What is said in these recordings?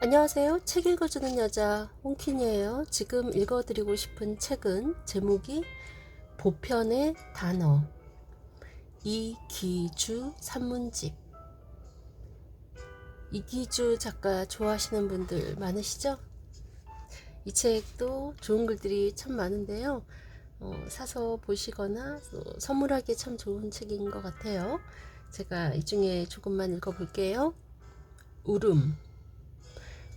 안녕하세요. 책 읽어주는 여자 홍킨이에요. 지금 읽어드리고 싶은 책은 제목이 보편의 단어 이기주 산문집 이기주 작가 좋아하시는 분들 많으시죠? 이 책도 좋은 글들이 참 많은데요. 어, 사서 보시거나 또 선물하기 참 좋은 책인 것 같아요. 제가 이 중에 조금만 읽어볼게요. 울음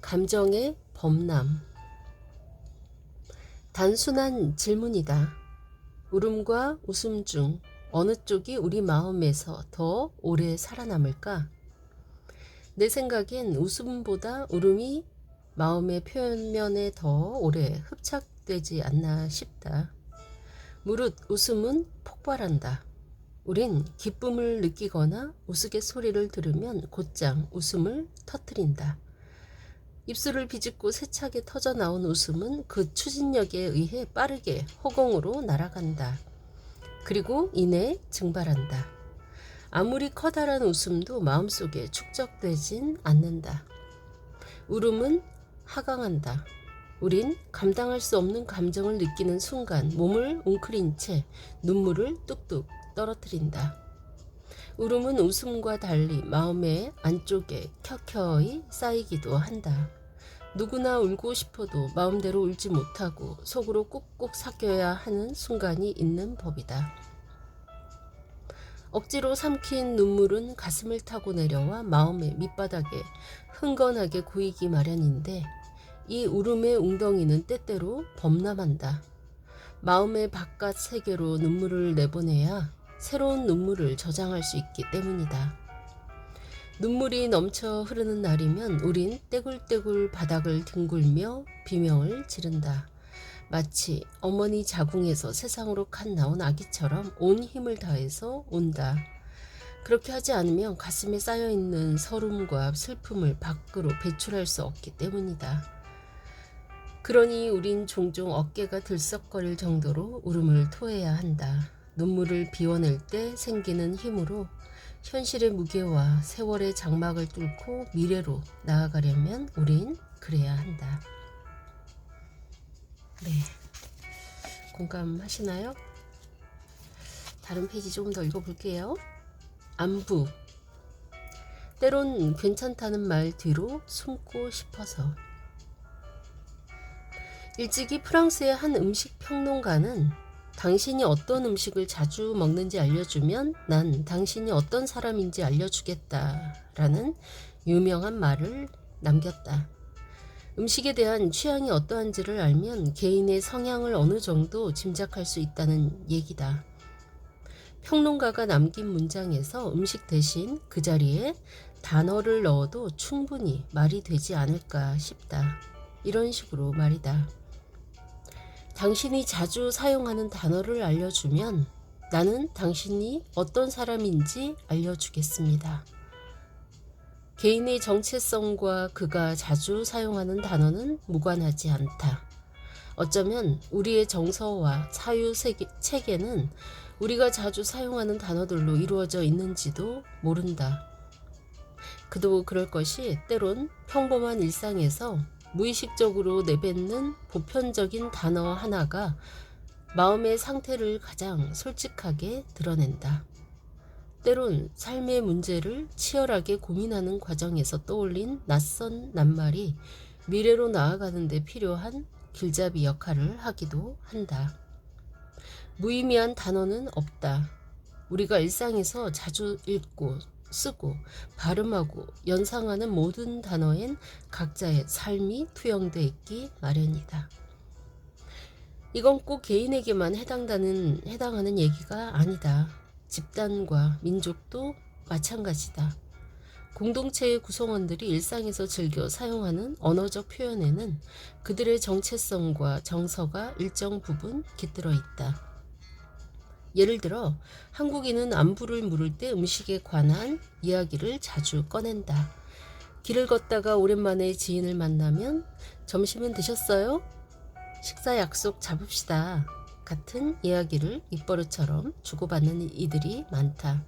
감정의 범람. 단순한 질문이다. 울음과 웃음 중 어느 쪽이 우리 마음에서 더 오래 살아남을까? 내 생각엔 웃음보다 울음이 마음의 표면에 더 오래 흡착되지 않나 싶다. 무릇 웃음은 폭발한다. 우린 기쁨을 느끼거나 우스갯소리를 들으면 곧장 웃음을 터뜨린다. 입술을 비집고 세차게 터져 나온 웃음은 그 추진력에 의해 빠르게 허공으로 날아간다. 그리고 이내 증발한다. 아무리 커다란 웃음도 마음속에 축적되진 않는다. 울음은 하강한다. 우린 감당할 수 없는 감정을 느끼는 순간 몸을 웅크린 채 눈물을 뚝뚝 떨어뜨린다. 울음은 웃음과 달리 마음의 안쪽에 켜켜이 쌓이기도 한다. 누구나 울고 싶어도 마음대로 울지 못하고 속으로 꾹꾹 삭혀야 하는 순간이 있는 법이다. 억지로 삼킨 눈물은 가슴을 타고 내려와 마음의 밑바닥에 흥건하게 고이기 마련인데 이 울음의 웅덩이는 때때로 범람한다. 마음의 바깥 세계로 눈물을 내보내야 새로운 눈물을 저장할 수 있기 때문이다. 눈물이 넘쳐 흐르는 날이면 우린 떼굴떼굴 바닥을 뒹굴며 비명을 지른다. 마치 어머니 자궁에서 세상으로 갓 나온 아기처럼 온 힘을 다해서 온다. 그렇게 하지 않으면 가슴에 쌓여있는 서름과 슬픔을 밖으로 배출할 수 없기 때문이다. 그러니 우린 종종 어깨가 들썩거릴 정도로 울음을 토해야 한다. 눈물을 비워낼 때 생기는 힘으로 현실의 무게와 세월의 장막을 뚫고 미래로 나아가려면 우린 그래야 한다. 네. 공감하시나요? 다른 페이지 조금 더 읽어볼게요. 안부. 때론 괜찮다는 말 뒤로 숨고 싶어서. 일찍이 프랑스의 한 음식 평론가는 당신이 어떤 음식을 자주 먹는지 알려주면 난 당신이 어떤 사람인지 알려주겠다 라는 유명한 말을 남겼다. 음식에 대한 취향이 어떠한지를 알면 개인의 성향을 어느 정도 짐작할 수 있다는 얘기다. 평론가가 남긴 문장에서 음식 대신 그 자리에 단어를 넣어도 충분히 말이 되지 않을까 싶다. 이런 식으로 말이다. 당신이 자주 사용하는 단어를 알려주면 나는 당신이 어떤 사람인지 알려주겠습니다. 개인의 정체성과 그가 자주 사용하는 단어는 무관하지 않다. 어쩌면 우리의 정서와 사유 체계는 우리가 자주 사용하는 단어들로 이루어져 있는지도 모른다. 그도 그럴 것이 때론 평범한 일상에서 무의식적으로 내뱉는 보편적인 단어 하나가 마음의 상태를 가장 솔직하게 드러낸다. 때론 삶의 문제를 치열하게 고민하는 과정에서 떠올린 낯선 낱말이 미래로 나아가는 데 필요한 길잡이 역할을 하기도 한다. 무의미한 단어는 없다. 우리가 일상에서 자주 읽고 쓰고 발음하고 연상하는 모든 단어엔 각자의 삶이 투영돼 있기 마련이다. 이건 꼭 개인에게만 해당하는, 해당하는 얘기가 아니다. 집단과 민족도 마찬가지다. 공동체의 구성원들이 일상에서 즐겨 사용하는 언어적 표현에는 그들의 정체성과 정서가 일정 부분 깃들어 있다. 예를 들어 한국인은 안부를 물을 때 음식에 관한 이야기를 자주 꺼낸다. 길을 걷다가 오랜만에 지인을 만나면 점심은 드셨어요? 식사 약속 잡읍시다. 같은 이야기를 입버릇처럼 주고받는 이들이 많다.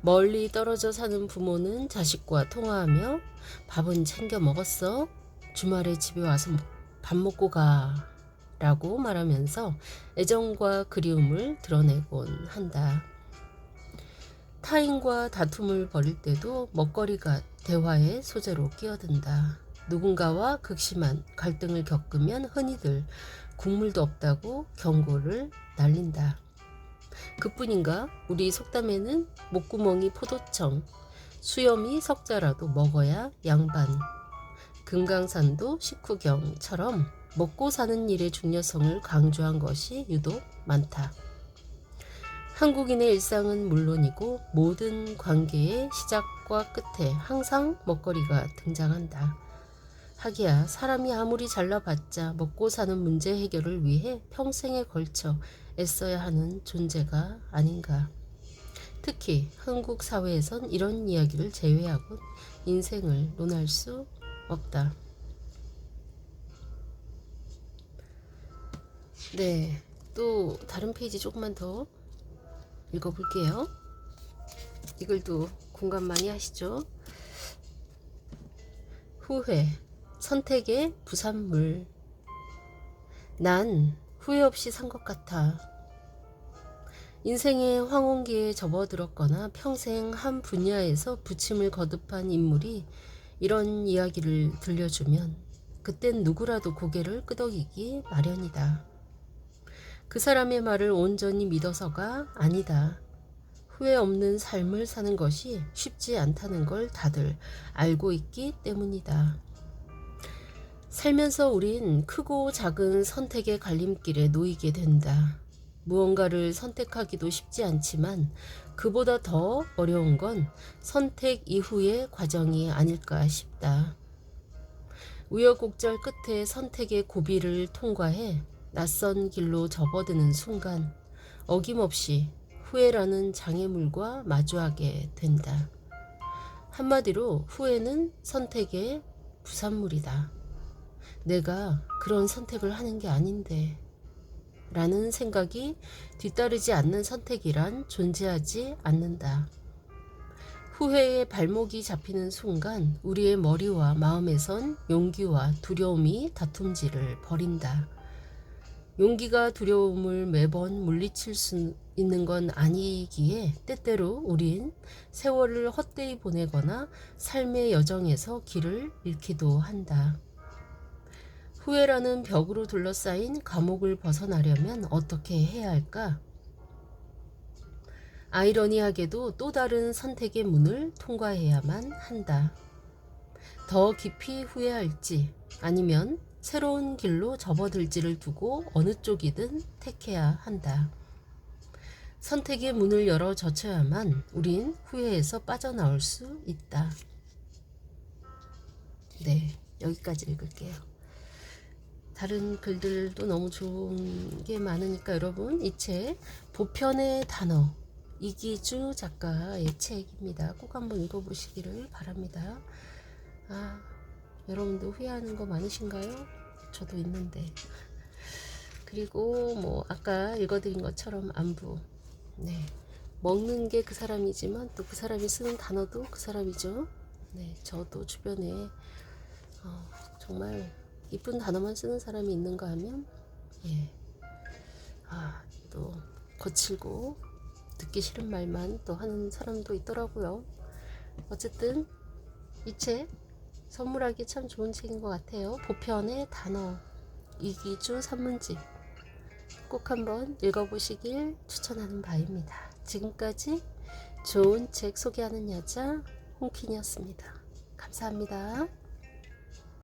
멀리 떨어져 사는 부모는 자식과 통화하며 밥은 챙겨 먹었어? 주말에 집에 와서 밥 먹고 가. 라고 말하면서 애정과 그리움을 드러내곤 한다. 타인과 다툼을 벌일 때도 먹거리가 대화의 소재로 끼어든다. 누군가와 극심한 갈등을 겪으면 흔히들 국물도 없다고 경고를 날린다. 그뿐인가 우리 속담에는 목구멍이 포도청, 수염이 석자라도 먹어야 양반, 금강산도 식후경처럼 먹고 사는 일의 중요성을 강조한 것이 유독 많다. 한국인의 일상은 물론이고 모든 관계의 시작과 끝에 항상 먹거리가 등장한다. 하기야 사람이 아무리 잘나봤자 먹고 사는 문제 해결을 위해 평생에 걸쳐 애써야 하는 존재가 아닌가. 특히 한국 사회에선 이런 이야기를 제외하고 인생을 논할 수 없다. 네, 또 다른 페이지 조금만 더 읽어볼게요. 이글도 공감 많이 하시죠? 후회, 선택의 부산물. 난 후회 없이 산 것 같아. 인생의 황혼기에 접어들었거나 평생 한 분야에서 부침을 거듭한 인물이 이런 이야기를 들려주면 그땐 누구라도 고개를 끄덕이기 마련이다. 그 사람의 말을 온전히 믿어서가 아니다. 후회 없는 삶을 사는 것이 쉽지 않다는 걸 다들 알고 있기 때문이다. 살면서 우린 크고 작은 선택의 갈림길에 놓이게 된다. 무언가를 선택하기도 쉽지 않지만 그보다 더 어려운 건 선택 이후의 과정이 아닐까 싶다. 우여곡절 끝에 선택의 고비를 통과해 낯선 길로 접어드는 순간 어김없이 후회라는 장애물과 마주하게 된다. 한마디로 후회는 선택의 부산물이다. 내가 그런 선택을 하는 게 아닌데 라는 생각이 뒤따르지 않는 선택이란 존재하지 않는다. 후회의 발목이 잡히는 순간 우리의 머리와 마음에선 용기와 두려움이 다툼질을 벌인다. 용기가 두려움을 매번 물리칠 수 있는 건 아니기에 때때로 우린 세월을 헛되이 보내거나 삶의 여정에서 길을 잃기도 한다. 후회라는 벽으로 둘러싸인 감옥을 벗어나려면 어떻게 해야 할까? 아이러니하게도 또 다른 선택의 문을 통과해야만 한다. 더 깊이 후회할지 아니면 새로운 길로 접어들지를 두고 어느 쪽이든 택해야 한다. 선택의 문을 열어 젖혀야만 우린 후회에서 빠져나올 수 있다. 네, 여기까지 읽을게요. 다른 글들도 너무 좋은 게 많으니까 여러분 이 책 보편의 단어 이기주 작가의 책입니다. 꼭 한번 읽어보시기를 바랍니다. 아, 여러분도 후회하는 거 많으신가요? 저도 있는데. 그리고 뭐 아까 읽어드린 것처럼 안부. 네. 먹는 게 그 사람이지만 또 그 사람이 쓰는 단어도 그 사람이죠. 네. 저도 주변에 어, 정말 이쁜 단어만 쓰는 사람이 있는가 하면 예. 아, 또 거칠고 듣기 싫은 말만 또 하는 사람도 있더라고요. 어쨌든 이 책 선물하기 참 좋은 책인 것 같아요. 보편의 단어 이기주 산문집 꼭 한번 읽어보시길 추천하는 바입니다. 지금까지 좋은 책 소개하는 여자 홍킨이었습니다. 감사합니다.